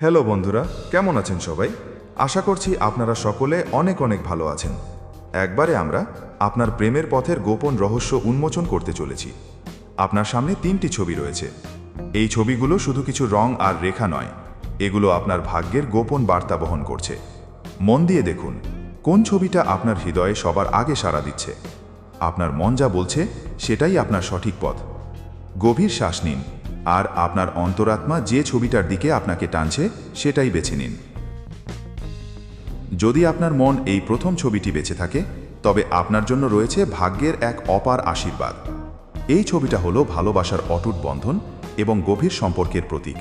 Hello বন্ধুরা, কেমন আছেন সবাই? আশা করছি আপনারা সকলে অনেক অনেক ভালো আছেন। একবারে আমরা আপনার প্রেমের পথের গোপন রহস্য উন্মোচন করতে চলেছি। আপনার সামনে তিনটি ছবি রয়েছে। এই ছবিগুলো শুধু কিছু রং আর রেখা নয়, এগুলো আপনার ভাগ্যের গোপন বার্তা বহন করছে। মন দিয়ে দেখুন, কোন ছবিটা আপনার হৃদয়ে সবার আগে সাড়া দিচ্ছে? আপনার মন যা বলছে, সেটাই আপনার সঠিক পথ। গভীর শ্বাস নিন। আর আপনার অন্তরাত্মা যে ছবিটার দিকে আপনাকে টানছে, সেটাই বেছে নিন। যদি আপনার মন এই প্রথম ছবিটি বেছে থাকে, তবে আপনার জন্য রয়েছে ভাগ্যের এক অপার আশীর্বাদ। এই ছবিটা হলো ভালোবাসার অটুট বন্ধন এবং গভীর সম্পর্কের প্রতীক।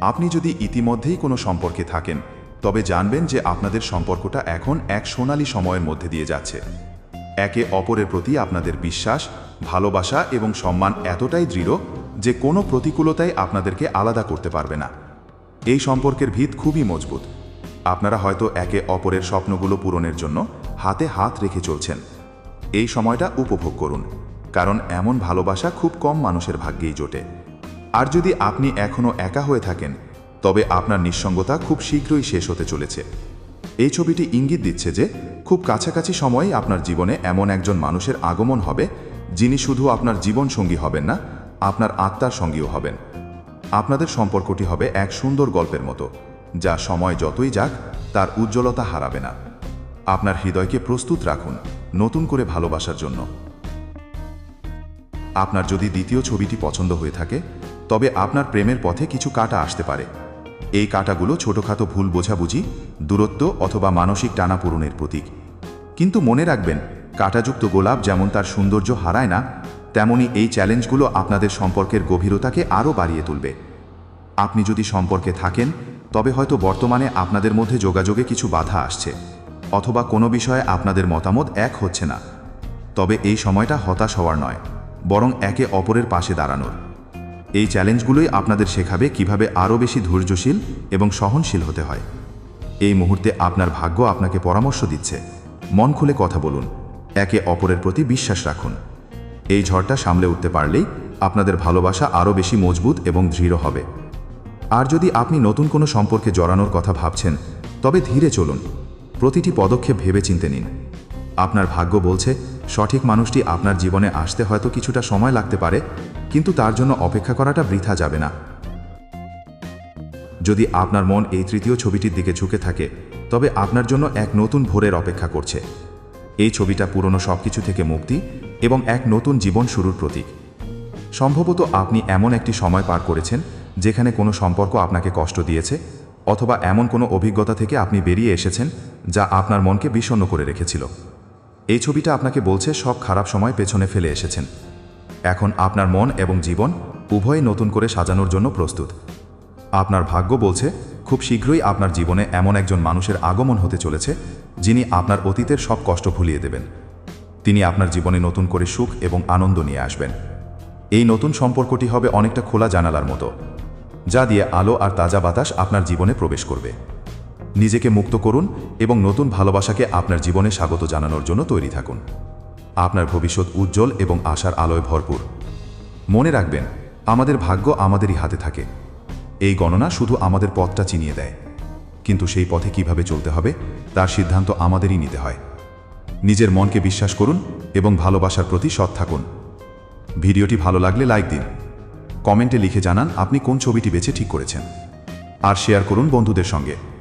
আপনি যদি ইতিমধ্যেই কোনো সম্পর্কে থাকেন, তবে জানবেন যে আপনাদের সম্পর্কটা এখন এক সোনালী সময়ের মধ্যে দিয়ে যাচ্ছে। একে অপরের প্রতি আপনাদের বিশ্বাস, ভালোবাসা এবং সম্মান এতটাই দৃঢ় যে কোনো প্রতিকূলতাই আপনাদেরকে আলাদা করতে পারবে না। এই সম্পর্কের ভিত খুবই মজবুত। আপনারা হয়তো একে অপরের স্বপ্নগুলো পূরণের জন্য হাতে হাত রেখে চলছেন। এই সময়টা উপভোগ করুন, কারণ এমন ভালোবাসা খুব কম মানুষের ভাগ্যেই জোটে। আর যদি আপনি এখনও একা হয়ে থাকেন, তবে আপনার নিঃসঙ্গতা খুব শীঘ্রই শেষ হতে চলেছে। এই ছবিটি ইঙ্গিত দিচ্ছে যে খুব কাছাকাছি সময়েই আপনার জীবনে এমন একজন মানুষের আগমন হবে, যিনি শুধু আপনার জীবনসঙ্গী হবেন না আপনার আত্মার সঙ্গীও হবেন। আপনাদের সম্পর্কটি হবে এক সুন্দর গল্পের মতো, যা সময় যতই যাক, তার উজ্জ্বলতা হারাবে না। আপনার হৃদয়কে প্রস্তুত রাখুন, নতুন করে ভালোবাসার জন্য। আপনার যদি দ্বিতীয় ছবিটি পছন্দ হয়ে থাকে, তবে আপনার প্রেমের পথে কিছু কাটা আসতে পারে। এই কাটাগুলো ছোটখাটো ভুল বোঝাবুঝি, দূরত্ব অথবা মানসিক টানাপূরণের প্রতীক। কিন্তু মনে রাখবেন কাটাযুক্ত গোলাপ যেমন তার সৌন্দর্য হারায় না, তেমনি এই চ্যালেঞ্জগুলো আপনাদের সম্পর্কের গভীরতাকে আরও বাড়িয়ে তুলবে। আপনি যদি সম্পর্কে থাকেন, তবে হয়তো বর্তমানে আপনাদের মধ্যে যোগাযোগে কিছু বাধা আসছে, অথবা কোনো বিষয়ে আপনাদের মতামত এক হচ্ছে না। তবে এই সময়টা হতাশ হওয়ার নয়, বরং একে অপরের পাশে দাঁড়ানোর। এই চ্যালেঞ্জগুলোই আপনাদের শেখাবে কীভাবে আরও বেশি ধৈর্যশীল এবং সহনশীল হতে হয়। এই মুহূর্তে আপনার ভাগ্য আপনাকে পরামর্শ দিচ্ছে। মন খুলে কথা বলুন। একে অপরের প্রতি বিশ্বাস রাখুন। এই ঝড়টা সামলে উঠতে পারলেই আপনাদের ভালোবাসা আরও বেশি মজবুত এবং দৃঢ় হবে। আর যদি আপনি নতুন কোনো সম্পর্কে জড়ানোর কথা ভাবছেন, তবে ধীরে চলুন। প্রতিটি পদক্ষেপ ভেবে চিনতে নিন। আপনার ভাগ্য বলছে, সঠিক মানুষটি আপনার জীবনে আসতে হয়তো কিছুটা সময় লাগতে পারে, কিন্তু তার জন্য অপেক্ষা করাটা বৃথা যাবে না। যদি আপনার মন এই তৃতীয় ছবিটির দিকে ঝুঁকে থাকে, তবে আপনার জন্য এক নতুন ভোরের অপেক্ষা করছে। এই ছবিটা পুরনো সব কিছু থেকে মুক্তি এবং এক নতুন জীবন শুরুর প্রতীক। সম্ভবত আপনি এমন একটি সময় পার করেছেন যেখানে কোনো সম্পর্ক আপনাকে কষ্ট দিয়েছে অথবা এমন কোনো অভিজ্ঞতা থেকে আপনি বেরিয়ে এসেছেন যা আপনার মনকে বিষণ্ণ করে রেখেছিল। এই ছবিটা আপনাকে বলছে সব খারাপ সময় পেছনে ফেলে এসেছেন। এখন আপনার মন এবং জীবন উভয়ে নতুন করে সাজানোর জন্য প্রস্তুত। আপনার ভাগ্য বলছে, খুব শীঘ্রই আপনার জীবনে এমন একজন মানুষের আগমন হতে চলেছে যিনি আপনার অতীতের সব কষ্ট ভুলিয়ে দেবেন। তিনি আপনার জীবনে নতুন করে সুখ এবং আনন্দ নিয়ে আসবেন। এই নতুন সম্পর্কটি হবে অনেকটা খোলা জানালার মতো, যা দিয়ে আলো আর তাজা বাতাস আপনার জীবনে প্রবেশ করবে। নিজেকে মুক্ত করুন এবং নতুন ভালোবাসাকে আপনার জীবনে স্বাগত জানানোর জন্য তৈরি থাকুন। আপনার ভবিষ্যৎ উজ্জ্বল এবং আশার আলোয় ভরপুর। মনে রাখবেন, আমাদের ভাগ্য আমাদেরই হাতে থাকে। এই গণনা শুধু আমাদের পথটা চিনিয়ে দেয়। কিন্তু সেই পথে কীভাবে চলতে হবে, তার সিদ্ধান্ত আমাদেরই নিতে হয়। নিজের মনকে বিশ্বাস করুন এবং ভালোবাসার প্রতি সৎ থাকুন। ভিডিওটি ভালো লাগলে লাইক দিন। কমেন্টে লিখে জানান আপনি কোন ছবিটি বেছে ঠিক করেছেন। আর শেয়ার করুন বন্ধুদের সঙ্গে।